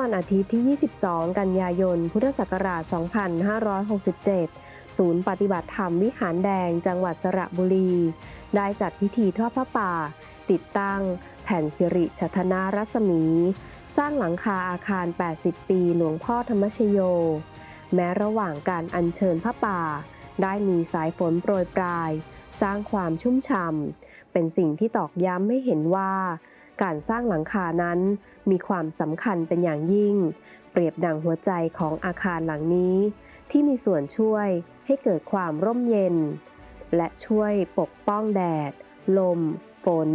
วันอาทิตย์ที่ 22 กันยายน พุทธศักราช 2567 ศูนย์ปฏิบัติธรรมวิหารแดงจังหวัดสระบุรี ได้จัดพิธีทอดพระป่า ติดตั้ง แผ่นสิริชัทนารัศมี สร้างหลังคาอาคาร 80 ปีหลวงพ่อธรรมชโย แม้ระหว่างการอัญเชิญพระป่า ได้มีสายฝนโปรยปลาย สร้างความชุ่มฉ่ำเป็นสิ่งที่ตอกย้ำให้เห็นว่า การสร้างหลังคานั้น มีความสำคัญเป็นอย่างยิ่ง เปรียบดังหัวใจของอาคารหลังนี้ ที่มีส่วนช่วยให้เกิดความร่มเย็น และช่วยปกป้องแดด ลม ฝน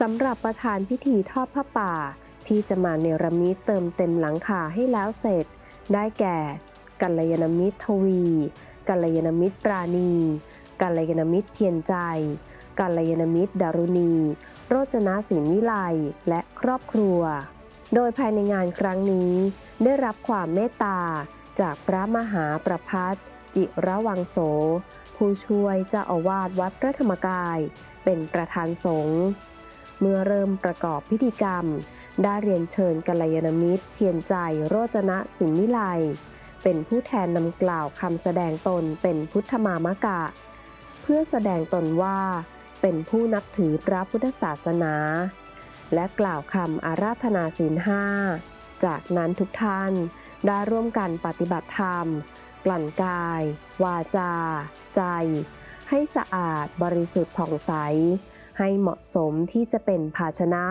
สำหรับประธานพิธีทอดผ้าป่า ที่จะมาเนรมิตเติมเต็มหลังคาให้แล้วเสร็จ ได้แก่กัลยาณมิตรทวี กัลยาณมิตรปราณี กัลยาณมิตรเพียรใจ กัลยาณมิตรดารุณี โรจนะศิลวิไลและครอบครัว โดยภายในงานครั้งนี้ ได้รับความเมตตา จากพระมหาประพัฒจิระวังโส ผู้ช่วยเจ้าอาวาสวัดพระธรรมกาย เป็นประธานสงฆ์เมื่อเริ่มประกอบพิธีกรรม ได้เรียนเชิญกัลยาณมิตร เพียรใจโรจนะสินวิไลเป็นผู้แทนนำกล่าวคำแสดงตนเป็นพุทธมามกะ เพื่อแสดงตนว่า เป็นผู้นับถือพระพุทธศาสนา และกล่าวคำอาราธนาศีลห้า จากนั้นทุกท่านได้ร่วมกันปฏิบัติธรรม กลั่นกาย วาจา ใจ ให้สะอาดบริสุทธิ์ผ่องใส ให้เหมาะสมที่จะเป็นภาชนะ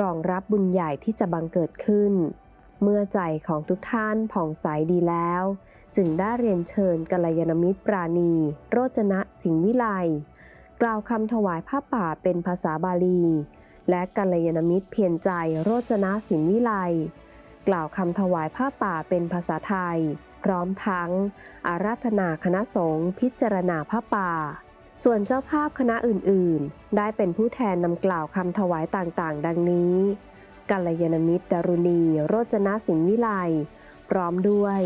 รองรับบุญใหญ่ที่จะบังเกิดขึ้น เมื่อใจของทุกท่านผ่องใสดีแล้ว จึงได้เรียนเชิญกัลยาณมิตรปราณี โรจนะสิงห์วิไล กล่าวคำถวายผ้าป่าเป็นภาษาบาลี และกัลยาณมิตรเพียรใจโรจนะสินวิไลกล่าวคำถวายผ้าป่าเป็นภาษาไทย พร้อมทั้ง อาราธนาคณะสงฆ์พิจารณาผ้าป่า ส่วนเจ้าภาพคณะอื่นๆ ได้เป็นผู้แทนนำกล่าวคำถวายต่างๆ ดังนี้ กัลยาณมิตรดารุณี โรจนะสินวิไลพร้อมด้วย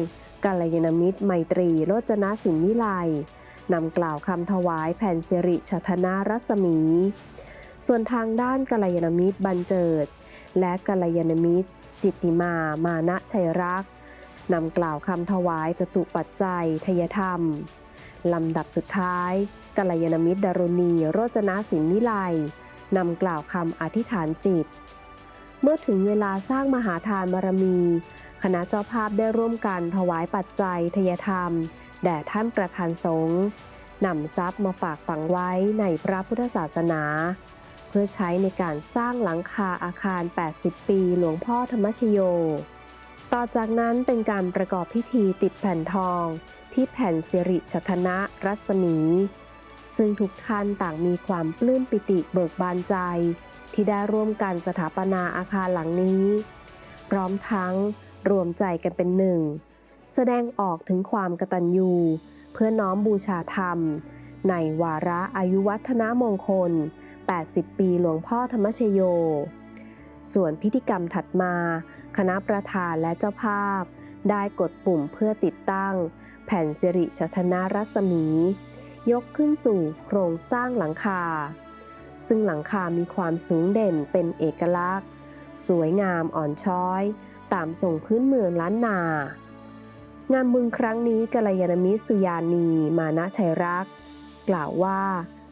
กัลยาณมิตรไมตรี โรจนะสินวิไล นำกล่าวคำถวายแผ่นสิริชัทนารัศมี ส่วนทางด้านกัลยาณมิตรบันเจิด และกัลยาณมิตร จิตติมามานะชัยรักนำกล่าวคำถวายจตุปัจจัยทยธรรม ลำดับสุดท้ายกัลยาณมิตรดารุณีโรจนะสินวิไลนำกล่าวคำอธิษฐานจิต เมื่อถึงเวลาสร้างมหาทานบารมี คณะเจ้าภาพได้ร่วมกันถวายปัจจัยทยธรรม แด่ท่านประธานสงฆ์นำทรัพย์มาฝากฝังไว้ในพระพุทธศาสนา เพื่อใช้ในการสร้างหลังคาอาคาร 80 ปีหลวงพ่อธรรมชโย ต่อจากนั้นเป็นการประกอบพิธีติดแผ่นทอง ที่แผ่นสิริชัทนะรัศมี ซึ่งทุกท่านต่างมีความปลื้มปิติเบิกบานใจ ที่ได้ร่วมกันสถาปนาอาคารหลังนี้ พร้อมทั้งรวมใจกันเป็นหนึ่ง แสดงออกถึงความกตัญญูเพื่อน้อมบูชาธรรม ในวาระอายุวัฒนมงคล 80 ปีหลวงพ่อธรรมชโย ส่วนพิธีกรรมถัดมา คณะประธานและเจ้าภาพ ได้กดปุ่มเพื่อติดตั้ง แผ่นสิริชัทนารัศมี ยกขึ้นสู่โครงสร้างหลังคา ซึ่งหลังคามีความสูงเด่นเป็นเอกลักษณ์ สวยงามอ่อนช้อย ตามทรงพื้นเมืองล้านนา งานบุญครั้งนี้กัลยาณมิตรสุยานี มานะชัยรัก กล่าวว่า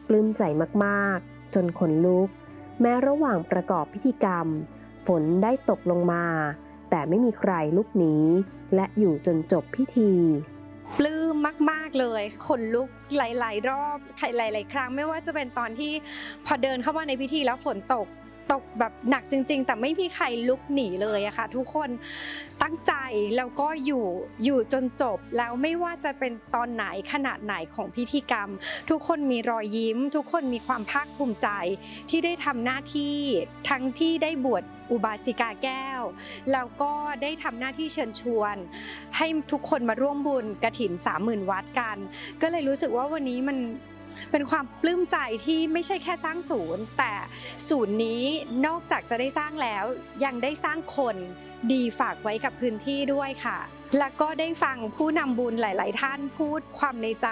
ปลื้มใจมากๆ จนขนลุก แม้ระหว่างประกอบพิธีกรรม ฝนได้ตกลงมา แต่ไม่มีใครลุกหนีและอยู่จนจบพิธีปลื้มมาก ๆ เลยขนลุกหลาย ๆ รอบหลาย ๆ ครั้ง ไม่ว่าจะเป็นตอนที่พอเดินเข้ามาในพิธีแล้วฝนตก ตกแบบหนักจริง ๆ แต่ไม่มีใครลุกหนีเลยอะค่ะ ทุกคนตั้งใจแล้วก็อยู่อยู่จนจบแล้วไม่ว่าจะเป็นตอนไหนขนาดไหนของพิธีกรรม ทุกคนมีรอยยิ้ม ทุกคนมีความภาคภูมิใจที่ได้ทำหน้าที่ทั้งที่ได้บวชอุบาสิกาแก้ว แล้วก็ได้ทำหน้าที่เชิญชวน ให้ทุกคนมาร่วมบุญกระถิน30,000 วัดกัน ก็เลยรู้สึกว่าวันนี้มัน เป็นความปลื้มใจที่ไม่ใช่แค่สร้างศูนย์ แต่ศูนย์นี้นอกจากจะได้สร้างแล้วยังได้สร้างคนดีฝากไว้กับพื้นที่ด้วยค่ะ แล้วก็ได้ฟังผู้นำบุญหลาย ๆ ท่านพูดความในใจ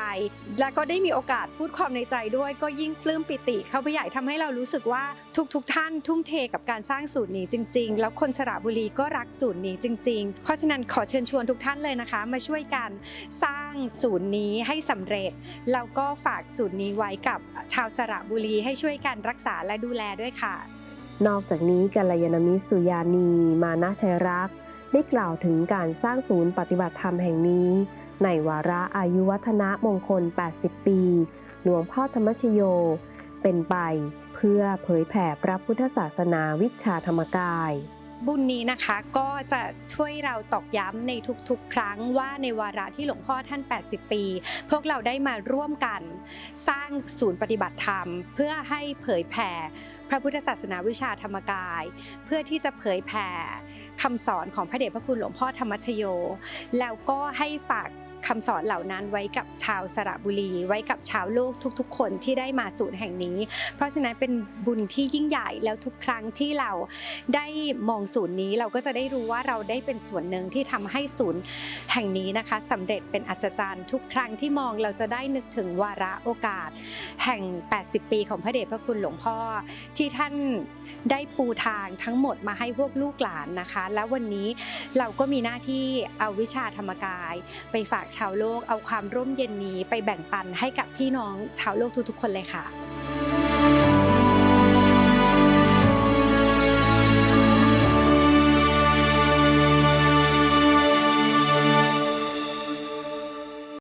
แล้วก็ได้มีโอกาสพูดความในใจด้วย ก็ยิ่งปลื้มปิติเข้าไปใหญ่ทำให้เรารู้สึกว่าทุก ๆท่านทุ่มเทกับการสร้างศูนย์นี้จริง ๆ แล้วคนสระบุรีก็รักศูนย์นี้จริง ๆ เพราะฉะนั้นขอเชิญชวนทุกท่านเลยนะคะ มาช่วยกันสร้างศูนย์นี้ให้สำเร็จ แล้วก็ฝากศูนย์นี้ไว้กับชาวสระบุรีให้ช่วยกันรักษาและดูแลด้วยค่ะ นอกจากนี้กัลยาณมิตรสุยานี มานะชัยรักษ์ ได้กล่าวถึงการสร้างศูนย์ปฏิบัติธรรมแห่งนี้ ในวาระอายุวัฒนะมงคล 80 ปี หลวงพ่อธรรมชโย เป็นไปเพื่อเผยแผ่พระพุทธศาสนาวิชาธรรมกายบุญนี้นะคะก็จะช่วยเราตอกย้ำในทุกๆ ครั้งว่าในวาระที่หลวงพ่อท่าน 80 ปี พวกเราได้มาร่วมกัน สร้างศูนย์ปฏิบัติธรรม เพื่อให้เผยแผ่พระพุทธศาสนาวิชาธรรมกาย เพื่อที่จะเผยแผ่ คำสอนของพระเดชพระคุณหลวงพ่อธรรมชโย แล้วก็ให้ฝาก คำสอนเหล่านั้นไว้กับชาวสระบุรี ไว้กับชาวโลกทุกๆ คนที่ได้มาศูนย์แห่งนี้ เพราะฉะนั้นเป็นบุญที่ยิ่งใหญ่แล้วทุกครั้งที่เราได้มองศูนย์นี้เราก็จะได้รู้ว่าเราได้เป็นส่วนหนึ่งที่ทำให้ศูนย์แห่งนี้นะคะสำเร็จเป็นอัศจรรย์ ทุกครั้งที่มองเราจะได้นึกถึงวาระโอกาส แห่ง 80 ปีของพระเดชพระคุณหลวงพ่อ ที่ท่านได้ปูทางทั้งหมดมาให้พวกลูกหลานนะคะ แล้ววันนี้เราก็มีหน้าที่เอาวิชาธรรมกายไปฝากชาวโลกเอาความร่มเย็นนี้ไปแบ่งปันให้กับพี่น้องชาวโลกทุกๆ คนเลยค่ะ